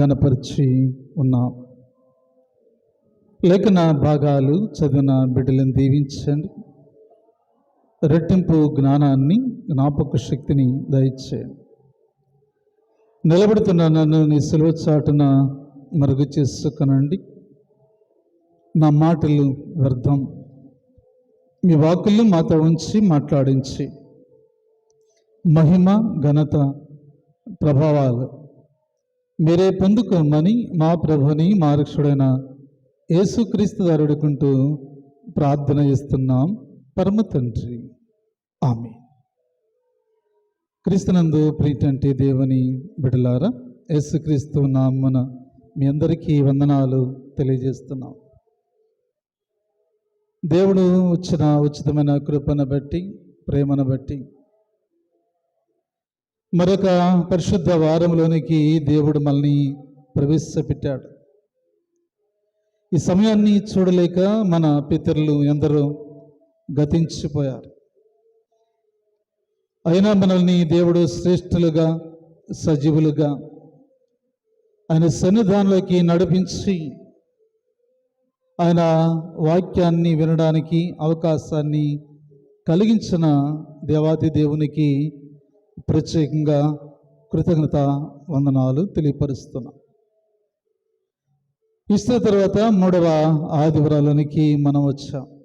గణపరిచి ఉన్నాం. లేఖన భాగాలు చదివిన బిడ్డలను దీవించండి. రెట్టింపు జ్ఞానాన్ని జ్ఞాపక శక్తిని దయచేయండి. నిలబడుతున్న నన్ను నీ సెలవు చాటున మరుగు చేసుకునండి. నా మాటలు వ్యర్థం. మీ వాకులు మాతో ఉంచి మాట్లాడించి. మహిమ ఘనత ప్రభావాలు మీరే పొందుకోమని మా ప్రభుని మా రక్షుడైన యేసుక్రీస్తు దారుడుకుంటూ ప్రార్థన చేస్తున్నాం. పరమ తండ్రి. ఆమె క్రీస్తునందు ప్రీతంటే దేవుని బిడలారా యేసుక్రీస్తు నామన మీ అందరికీ వందనాలు తెలియజేస్తున్నాం. దేవుడు వచ్చిన ఉచితమైన కృపను బట్టి ప్రేమను బట్టి మరొక పరిశుద్ధ వారంలోనికి దేవుడు మనల్ని ప్రవేశపెట్టాడు. ఈ సమయాన్ని చూడలేక మన పితరులు ఎందరో గతించిపోయారు. అయినా మనల్ని దేవుడు శ్రేష్ఠులుగా సజీవులుగా ఆయన సన్నిధానంలోకి నడిపించి ఆయన వాక్యాన్ని వినడానికి అవకాశాన్ని కలిగించిన దేవాది దేవునికి ప్రత్యేకంగా కృతజ్ఞత వందనాలు తెలియపరుస్తున్నాం. ఈస్టర్ తర్వాత మూడవ ఆదివారాలనికి మనం వచ్చాం.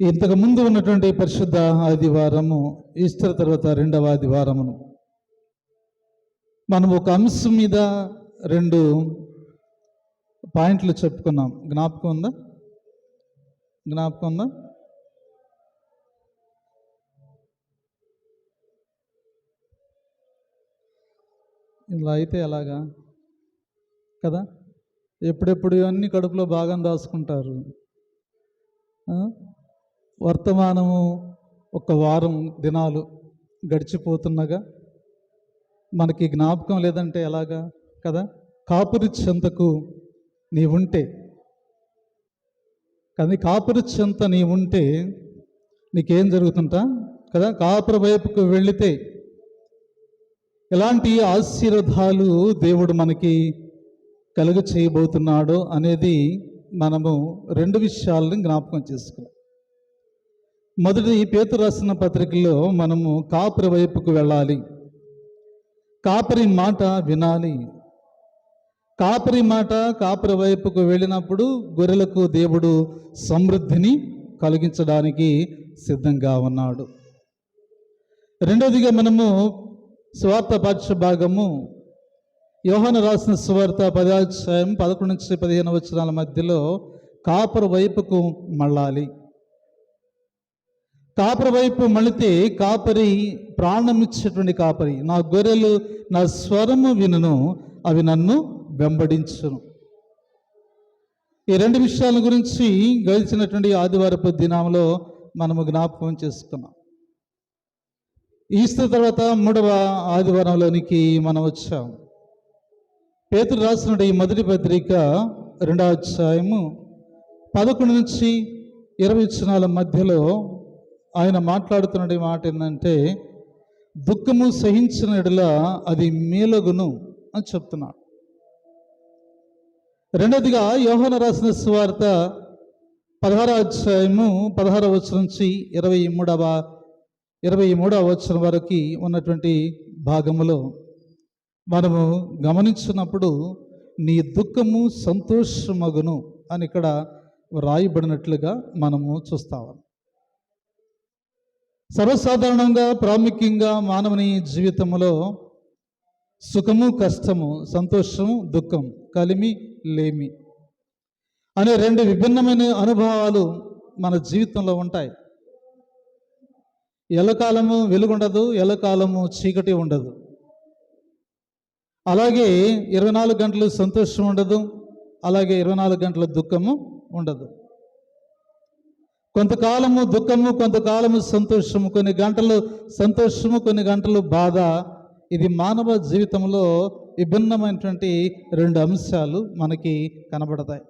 ఇంతకు ముందు ఉన్నటువంటి పరిశుద్ధ ఆదివారము ఈస్టర్ తర్వాత రెండవ ఆదివారమును. మనం ఒక అంశం మీద రెండు పాయింట్లు చెప్పుకున్నాం. జ్ఞాపకం ఉందా? జ్ఞాపకం ఉందా? ఇలా అయితే ఎలాగా? కదా? ఎప్పుడెప్పుడు ఇవన్నీ కడుపులో భాగం దాచుకుంటారు. వర్తమానము ఒక వారం దినాలు గడిచిపోతున్నగా మనకి జ్ఞాపకం లేదంటే ఎలాగా? కదా? కాపురి చెంతకు నీవుంటే. కానీ కాపురి చెంత నీవుంటే నీకేం జరుగుతుంటా? కదా? కాపుర వైపుకు వెళితే ఎలాంటి ఆశీర్వాదాలు దేవుడు మనకి కలుగ చేయబోతున్నాడో అనేది మనము రెండు విషయాలను జ్ఞాపకం చేసుకున్నాం. మొదటి పేతు రాసిన పత్రికలో మనము కాపురి వైపుకు వెళ్ళాలి. కాపరి మాట వినాలి. కాపరి మాట కాపరి వైపుకు వెళ్ళినప్పుడు గొర్రెలకు దేవుడు సమృద్ధిని కలిగించడానికి సిద్ధంగా ఉన్నాడు. రెండవదిగా మనము స్వార్థ పాఠ్య భాగము. యోహన రాసిన స్వార్థ పదాధ్యాయం పదకొండు నుంచి పదిహేను వచనాల మధ్యలో కాపర వైపుకు మళ్ళాలి. కాపర వైపు మళ్ళితే కాపరి ప్రాణమిచ్చేటువంటి కాపరి. నా గొర్రెలు నా స్వరము వినను అవి నన్ను వెంబడించును. ఈ రెండు విషయాల గురించి గడిచినటువంటి ఆదివారపు దినంలో మనము జ్ఞాపకం చేసుకున్నాం. ఈస్టర్ తర్వాత మూడవ ఆదివారంలోనికి మనం వచ్చాం. పేతురు రాసిన ఈ మొదటి పత్రిక రెండవ అధ్యాయము పదకొండు నుంచి ఇరవై చిన్నాల మధ్యలో ఆయన మాట్లాడుతున్న మాట ఏంటంటే దుఃఖము సహించిన ఎడల అది మేలగును అని చెప్తున్నాడు. రెండవదిగా యోహన రాసిన సువార్త పదహార అధ్యాయము పదహార వచ్చి నుంచి ఇరవై మూడవ ఇరవై మూడవ వచ్చిన వరకు ఉన్నటువంటి భాగములో మనము గమనించినప్పుడు నీ దుఃఖము సంతోషమగును అని ఇక్కడ వ్రాయబడినట్లుగా మనము చూస్తాము. సర్వసాధారణంగా ప్రాముఖ్యంగా మానవుని జీవితంలో సుఖము కష్టము సంతోషము దుఃఖం కలిమి లేమి అనే రెండు విభిన్నమైన అనుభవాలు మన జీవితంలో ఉంటాయి. ఎల్లకాలము వెలుగుండదు ఎల్లకాలము చీకటి ఉండదు. అలాగే ఇరవై నాలుగు గంటలు సంతోషం ఉండదు అలాగే ఇరవై నాలుగు గంటల దుఃఖము ఉండదు. కొంతకాలము దుఃఖము కొంతకాలము సంతోషము కొన్ని గంటలు సంతోషము కొన్ని గంటలు బాధ ఇది మానవ జీవితంలో విభిన్నమైనటువంటి రెండు అంశాలు మనకి కనబడతాయి.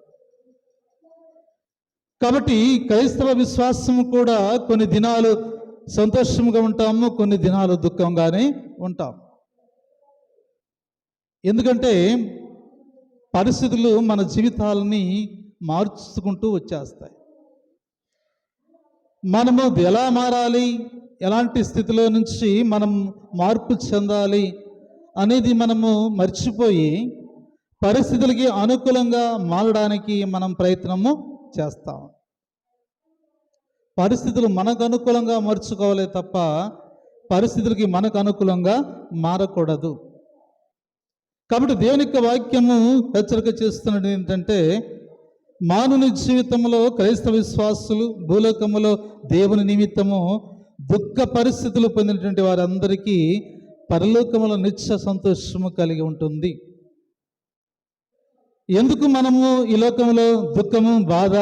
కాబట్టి క్రైస్తవ విశ్వాసం కూడా కొన్ని దినాలు సంతోషంగా ఉంటాము కొన్ని దినాలు దుఃఖంగానే ఉంటాం. ఎందుకంటే పరిస్థితులు మన జీవితాలని మార్చుకుంటూ వచ్చేస్తాయి. మనము ఎలా మారాలి ఎలాంటి స్థితిలో నుంచి మనం మార్పు చెందాలి అనేది మనము మర్చిపోయి పరిస్థితులకి అనుకూలంగా మారడానికి మనం ప్రయత్నము చేస్తాం. పరిస్థితులు మనకు అనుకూలంగా మార్చుకోవాలి తప్ప పరిస్థితులకి మనకు అనుకూలంగా మారకూడదు. కాబట్టి దేవుని యొక్క వాక్యము హెచ్చరిక చేస్తున్నది ఏంటంటే మానవుని జీవితంలో క్రైస్తవ విశ్వాసులు భూలోకములో దేవుని నిమిత్తము దుఃఖ పరిస్థితులు పొందినటువంటి వారందరికీ పరలోకములో నిత్య సంతోషము కలిగి ఉంటుంది. ఎందుకు మనము ఈ లోకంలో దుఃఖము బాధ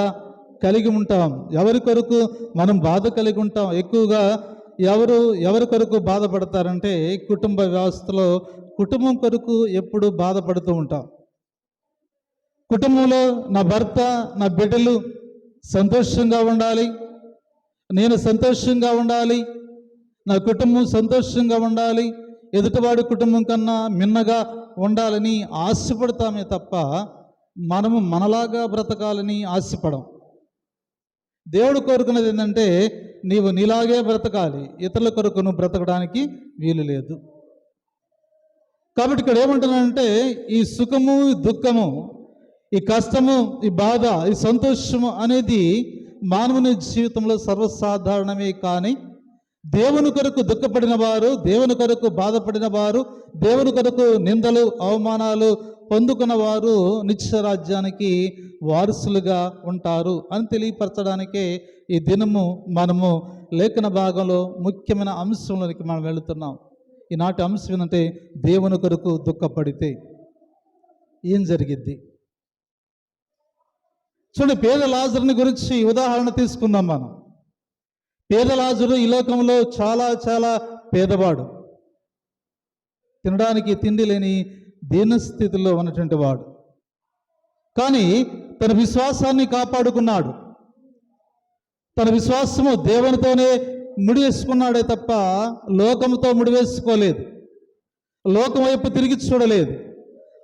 కలిగి ఉంటాం. ఎవరి కొరకు మనం బాధ కలిగి ఉంటాం? ఎక్కువగా ఎవరు ఎవరి కొరకు బాధపడతారంటే కుటుంబ వ్యవస్థలో కుటుంబం కొరకు ఎప్పుడు బాధపడుతూ ఉంటాం. కుటుంబంలో నా భర్త నా బిడ్డలు సంతోషంగా ఉండాలి. నేను సంతోషంగా ఉండాలి. నా కుటుంబం సంతోషంగా ఉండాలి. ఎదుటివాడి కుటుంబం కన్నా మిన్నగా ఉండాలని ఆశపడతామే తప్ప మనము మనలాగా బ్రతకాలని ఆశపడం. దేవుడు కోరుకున్నది ఏంటంటే నీవు నీలాగే బ్రతకాలి. ఇతరుల కొరకు నువ్వు బ్రతకడానికి వీలు లేదు. కాబట్టి ఇక్కడ ఏమంటున్నానంటే ఈ సుఖము ఈ దుఃఖము ఈ కష్టము ఈ బాధ ఈ సంతోషము అనేది మానవుని జీవితంలో సర్వసాధారణమే కానీ దేవుని కొరకు దుఃఖపడిన వారు దేవుని కొరకు బాధపడిన వారు దేవుని కొరకు నిందలు అవమానాలు పొందుకున్న వారు నిత్యరాజ్యానికి వారసులుగా ఉంటారు అని తెలియపరచడానికే ఈ దినము మనము లేఖన భాగంలో ముఖ్యమైన అంశంలోనికి మనం వెళుతున్నాం. ఈనాటి అంశం ఏంటంటే దేవుని కొరకు దుఃఖపడితే ఏం జరిగిద్ది? చూడండి పేద లాజరుని గురించి ఉదాహరణ తీసుకుందాం మనం. పేద లాజరు ఈ లోకంలో చాలా చాలా పేదవాడు. తినడానికి తిండి లేని దీనస్థితిలో ఉన్నటువంటి వాడు. కానీ తన విశ్వాసాన్ని కాపాడుకున్నాడు. తన విశ్వాసము దేవునితోనే ముడివేసుకున్నాడే తప్ప లోకంతో ముడివేసుకోలేదు. లోకం వైపు తిరిగి చూడలేదు.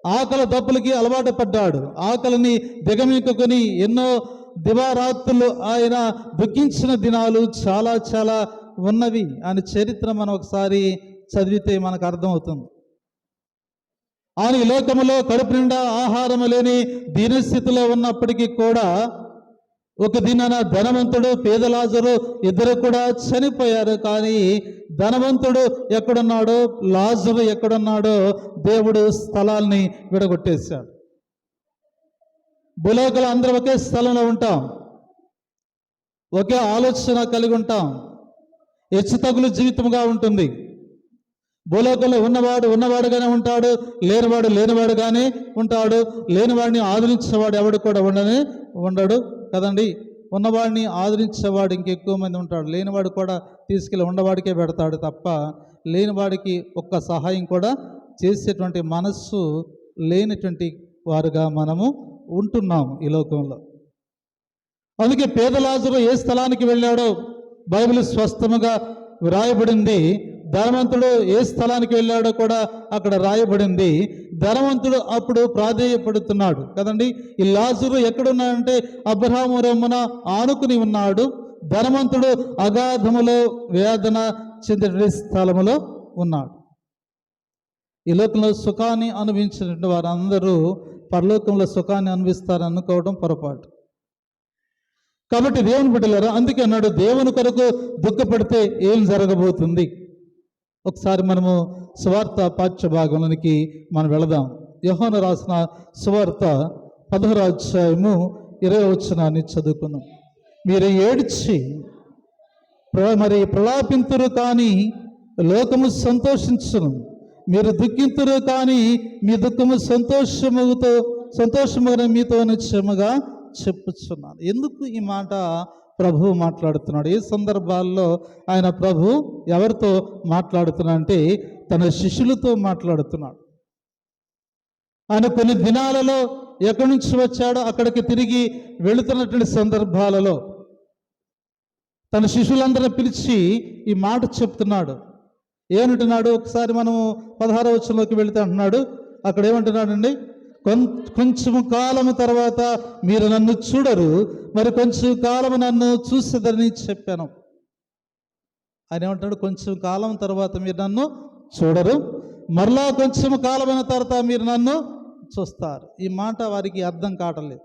ఆకలి దప్పులకి అలవాటు పడ్డాడు. ఆకలిని దిగమింకుకొని ఎన్నో దివారాత్రులు ఆయన దుఃఖించిన దినాలు చాలా చాలా ఉన్నవి. అని చరిత్ర మనం ఒకసారి చదివితే మనకు అర్థమవుతుంది. ఆయన ఈ లోకములో కడుపు నిండా ఆహారం లేని దీనస్థితిలో ఉన్నప్పటికీ కూడా ఒక దినాన ధనవంతుడు పేదలాజరు ఇద్దరు కూడా చనిపోయారు. కానీ ధనవంతుడు ఎక్కడున్నాడో లాజరు ఎక్కడున్నాడో దేవుడు స్థలాల్ని విడగొట్టేశాడు. భూలోకలు అందరూ ఒకే స్థలంలో ఉంటాం. ఒకే ఆలోచన కలిగి ఉంటాం. హెచ్చు తగులు జీవితంగా ఉంటుంది. భూలోకంలో ఉన్నవాడు ఉన్నవాడుగానే ఉంటాడు లేనివాడు లేనివాడుగానే ఉంటాడు లేనివాడిని ఆదరించేవాడు ఎవడు కూడా ఉండని ఉండడు కదండి. ఉన్నవాడిని ఆదరించేవాడు ఇంకెక్కువ మంది ఉంటాడు లేనివాడు కూడా తీసుకెళ్ళి ఉన్నవాడికే పెడతాడు తప్ప లేనివాడికి ఒక్క సహాయం కూడా చేసేటువంటి మనస్సు లేనటువంటి వారుగా మనము ఉంటున్నాం ఈ లోకంలో. అందుకే పేదలాజరు ఏ స్థలానికి వెళ్ళాడో బైబిల్ స్వస్థముగా వ్రాయబడింది ధనవంతుడు ఏ స్థలానికి వెళ్ళాడో కూడా అక్కడ రాయబడింది. ధనవంతుడు అప్పుడు ప్రాధేయపడుతున్నాడు. కదండి? ఈ లాజరు ఎక్కడున్నాడంటే అబ్రహాము రమ్మన ఆనుకుని ఉన్నాడు. ధనవంతుడు అగాధములో వేదన చెందిన స్థలములో ఉన్నాడు. ఈ లోకంలో సుఖాన్ని అనుభవించినటువంటి వారందరూ పరలోకంలో సుఖాన్ని అనుభవిస్తారని అనుకోవడం పొరపాటు. కాబట్టి దేవుని బిడ్డలారా అందుకే అన్నాడు దేవుని కొరకు దుఃఖపడితే ఏం జరగబోతుంది? ఒకసారి మనము సువార్త పాఠ్య భాగంలోనికి మనం వెళదాం. యహోన రాసిన సువార్త పదహారు అధ్యాయము ఇరవై వచనాన్ని చదువుకున్నాం మీరు ఏడ్చి ప్ర- మరి ప్రలాపింతురు కానీ లోకము సంతోషించును. మీరు దుఃఖింతురు కానీ మీ దుఃఖము సంతోషముతో సంతోషముగా మీతో నిశ్చయముగా చెప్పుచున్నాను. ఎందుకు ఈ మాట ప్రభువు మాట్లాడుతున్నాడు. ఈ సందర్భాల్లో ఆయన ప్రభు ఎవరితో మాట్లాడుతున్నా అంటే తన శిష్యులతో మాట్లాడుతున్నాడు. ఆయన కొన్ని దినాలలో ఎక్కడి నుంచి వచ్చాడో అక్కడికి తిరిగి వెళుతున్నటువంటి సందర్భాలలో తన శిష్యులందరిని పిలిచి ఈ మాట చెప్తున్నాడు. ఏమంటున్నాడు? ఒకసారి మనం పదహారవచనంలోకి వెళితే అంటున్నాడు. అక్కడ ఏమంటున్నాడండి? కొంచెము కాలము తర్వాత మీరు నన్ను చూడరు మరి కొంచెం కాలము నన్ను చూసేదని చెప్పాను. ఆయన ఏమంటాడు? కొంచెం కాలం తర్వాత మీరు నన్ను చూడరు మరలా కొంచెం కాలమైన తర్వాత మీరు నన్ను చూస్తారు. ఈ మాట వారికి అర్థం కావట్లేదు.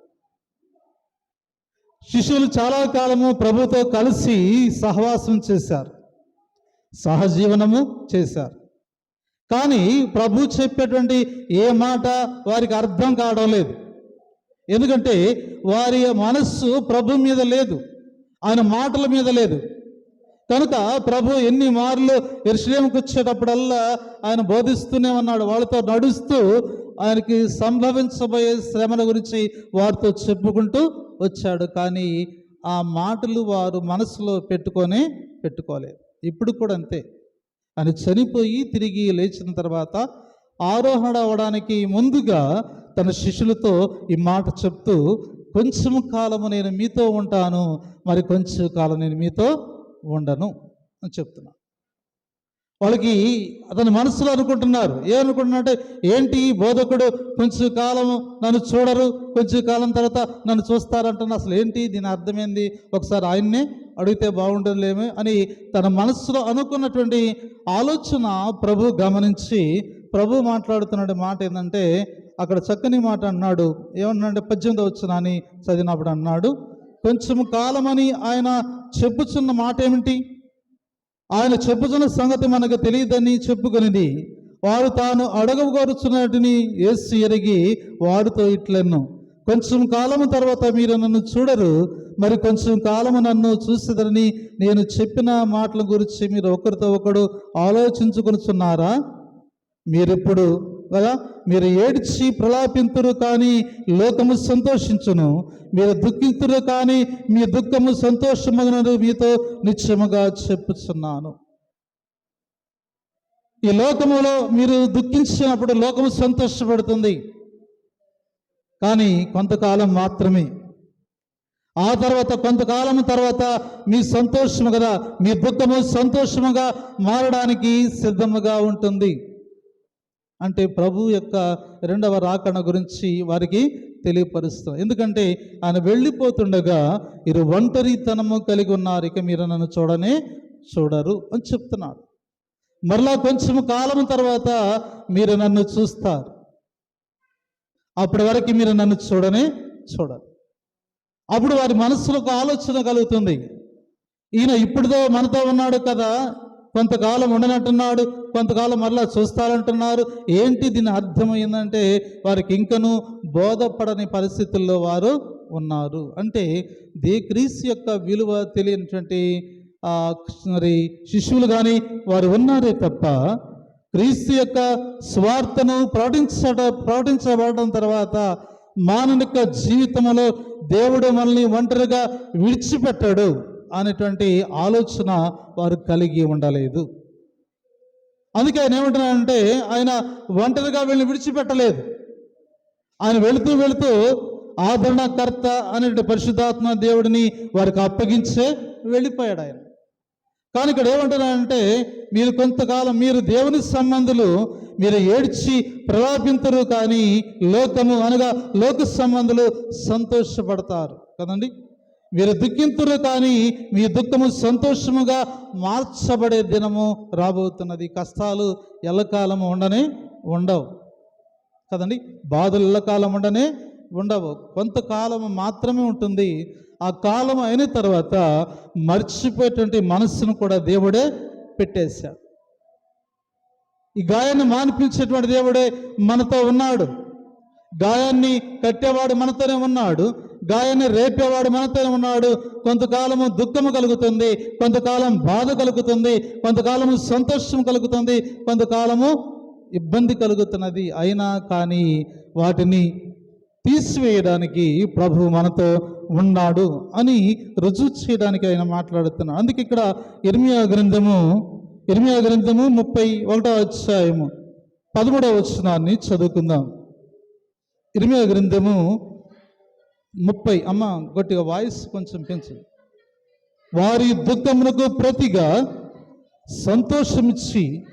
శిష్యులు చాలా కాలము ప్రభుతో కలిసి సహవాసం చేశారు సహజీవనము చేశారు. కానీ ప్రభు చెప్పేటువంటి ఏ మాట వారికి అర్థం కావడం లేదు. ఎందుకంటే వారి మనస్సు ప్రభు మీద లేదు. ఆయన మాటల మీద లేదు. కనుక ప్రభు ఎన్ని మార్లు ఎరుశ్లేంకి వచ్చేటప్పుడల్లా ఆయన బోధిస్తూనే ఉన్నాడు. వాళ్ళతో నడుస్తూ ఆయనకి సంభవించబోయే శ్రమల గురించి వారితో చెప్పుకుంటూ వచ్చాడు. కానీ ఆ మాటలు వారు మనసులో పెట్టుకొని పెట్టుకోలేదు. ఇప్పుడు కూడా అంతే. ఆయన చనిపోయి తిరిగి లేచిన తర్వాత ఆరోహణ అవడానికి ముందుగా తన శిష్యులతో ఈ మాట చెప్తూ కొంచెం కాలము నేను మీతో ఉంటాను మరి కొంచెం కాలం నేను మీతో ఉండను అని చెప్తున్నా. వాళ్ళకి అతని మనసులో అనుకుంటున్నారు. ఏమనుకుంటున్నారంటే ఏంటి బోధకుడు? కొంచెం కాలం నన్ను చూడరు. కొంచెం కాలం తర్వాత నన్ను చూస్తారంటున్న అసలు ఏంటి? దీని అర్థమైంది? ఒకసారి ఆయన్నే అడిగితే బాగుండలేమే అని తన మనసులో అనుకున్నటువంటి ఆలోచన ప్రభు గమనించి ప్రభు మాట్లాడుతున్న మాట ఏంటంటే అక్కడ చక్కని మాట అన్నాడు. ఏమన్నాడంటే పద్దెనిమిది వచ్చిన అని చదివినప్పుడు అన్నాడు కొంచెం కాలమని ఆయన చెప్పుచున్న మాట ఏమిటి ఆయన చెప్పుచున్న సంగతి మనకు తెలియదని చెప్పుకొనిది. వారు తాను అడగగోరుచున్నటిని ఏసు ఎరిగి వారితో ఇట్లను కొంచెం కాలము తర్వాత మీరు నన్ను చూడరు. మరి కొంచెం కాలము నన్ను చూసేదని నేను చెప్పిన మాటల గురించి మీరు ఒకరితో ఒకడు ఆలోచించుకొనుచున్నారా? మీరిప్పుడు కదా? మీరు ఏడ్చి ప్రలాపింతురు కానీ లోకము సంతోషించును. మీరు దుఃఖితురు కానీ మీ దుఃఖము సంతోషమగునని మీతో నిశ్చయముగా చెప్పుచున్నాను. ఈ లోకములో మీరు దుఃఖించినప్పుడు లోకము సంతోషపడుతుంది. కానీ కొంతకాలం మాత్రమే. ఆ తర్వాత కొంతకాలం తర్వాత మీ సంతోషము కదా మీ దుఃఖము సంతోషముగా మారడానికి సిద్ధముగా ఉంటుంది. అంటే ప్రభు యొక్క రెండవ రాకణ గురించి వారికి తెలియపరుస్తాం. ఎందుకంటే ఆయన వెళ్ళిపోతుండగా ఇరు ఒంటరితనము కలిగి ఉన్నారు. ఇక మీరు నన్ను చూడనే చూడరు అని చెప్తున్నాడు మరలా కొంచెం కాలం తర్వాత మీరు నన్ను చూస్తారు. అప్పటి వరకు మీరు నన్ను చూడనే చూడరు. అప్పుడు వారి మనసులో ఒక ఆలోచన కలుగుతుంది. ఈయన ఇప్పుడుదో మనతో ఉన్నాడు కదా. కొంతకాలం ఉండనంటున్నాడు కొంతకాలం మరలా చూస్తారంటున్నారు. ఏంటి దీని అర్థం ఏంటంటే వారికి ఇంకను బోధపడని పరిస్థితుల్లో వారు ఉన్నారు. అంటే దే క్రీస్తు యొక్క విలువ తెలియనటువంటి మరి శిష్యులు కానీ వారు ఉన్నారే తప్ప క్రీస్తు యొక్క స్వార్థను ప్రకటించట ప్రకటించబడడం తర్వాత మానవిక జీవితంలో దేవుడు మనల్ని ఒంటరిగా విడిచిపెట్టాడు. అనేటువంటి ఆలోచన వారు కలిగి ఉండలేదు. అందుకే ఆయన ఏమంటున్నాడంటే ఆయన ఒంటరిగా వీళ్ళని విడిచిపెట్టలేదు. ఆయన వెళుతూ వెళుతూ ఆదరణకర్త అనే పరిశుద్ధాత్మ దేవుడిని వారికి అప్పగించే వెళ్ళిపోయాడు ఆయన. కానీ ఇక్కడ ఏమంటున్నాడంటే మీరు కొంతకాలం మీరు దేవుని సంబంధులు మీరు ఏడ్చి ప్రలాపింతరు కానీ లోకము అనగా లోక సంబంధులు సంతోషపడతారు. కదండి? మీరు దుఃఖింతురు కానీ మీ దుఃఖము సంతోషముగా మార్చబడే దినము రాబోతున్నది. కష్టాలు ఎల్లకాలము ఉండనే ఉండవు. కదండి? బాధలు ఎల్లకాలం ఉండనే ఉండవు. కొంతకాలం మాత్రమే ఉంటుంది. ఆ కాలం అయిన తర్వాత మర్చిపోయేటువంటి మనస్సును కూడా దేవుడే పెట్టేశాడు. ఈ గాయాన్ని మానిపించేటువంటి దేవుడే మనతో ఉన్నాడు. గాయాన్ని కట్టేవాడు మనతోనే ఉన్నాడు. గాయాన్ని రేపేవాడు మనతోనే ఉన్నాడు. కొంతకాలము దుఃఖము కలుగుతుంది. కొంతకాలం బాధ కలుగుతుంది. కొంతకాలము సంతోషం కలుగుతుంది. కొంతకాలము ఇబ్బంది కలుగుతున్నది. అయినా కానీ వాటిని తీసివేయడానికి ప్రభు మనతో ఉన్నాడు అని రుజువు చేయడానికి ఆయన మాట్లాడుతున్నాడు. అందుకే ఇక్కడ ఇర్మియా గ్రంథము ఇర్మియా గ్రంథము ముప్పై ఒకటో అధ్యాయము పదమూడవ వచనాన్ని చదువుకుందాం. ఇర్మియా గ్రంథము ముప్పై అమ్మ గట్టిగా వాయిస్ కొంచెం పెంచు. వారి దుఃఖమునకు ప్రతిగా సంతోషమిచ్చి